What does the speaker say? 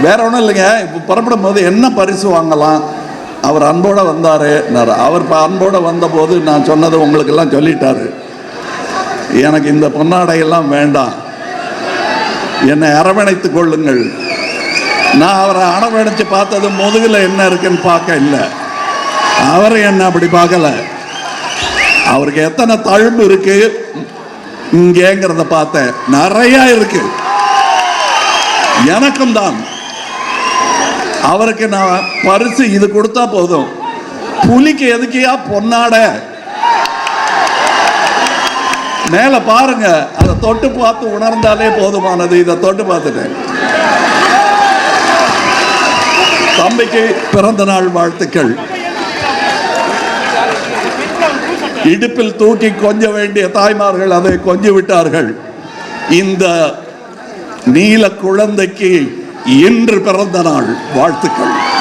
வேற ஒன்றும் இல்லைங்க. இப்போ புறப்படும் போது என்ன பரிசு வாங்கலாம்? அவர் அன்போட வந்தார். அவர் இப்போ அன்போட வந்தபோது நான் சொன்னதை உங்களுக்கெல்லாம் சொல்லிட்டாரு. எனக்கு இந்த பொன்னாடையெல்லாம் வேண்டாம். என்னை அரவணைத்துக் கொள்ளுங்கள். நான் அவரை அரவணைச்சு பார்த்தது முதுகில் என்ன இருக்குன்னு பார்க்க இல்லை. அவர் என்ன அப்படி பார்க்கல. அவருக்கு எத்தனை தழும்பு இருக்கு? இங்கேங்கிறத பார்த்தேன். நிறையா இருக்கு. எனக்கும் தான். அவருக்கு நான் பரிசு இது கொடுத்தா போதும். புலிக்கு எதுக்கியா பொன்னாட? மேல பாருங்க அதை தொட்டு பார்த்து உணர்ந்தாலே போதுமானது. இதை தொட்டு பார்த்துட்டேன். தம்பிக்கு பிறந்த நாள் வாழ்த்துக்கள். இடுப்பில் தூக்கி கொஞ்ச வேண்டிய தாய்மார்கள் அதை கொஞ்சி விட்டார்கள். இந்த நீல குழந்தைக்கு இன்று பிறந்த நாள் வாழ்த்துக்கள்.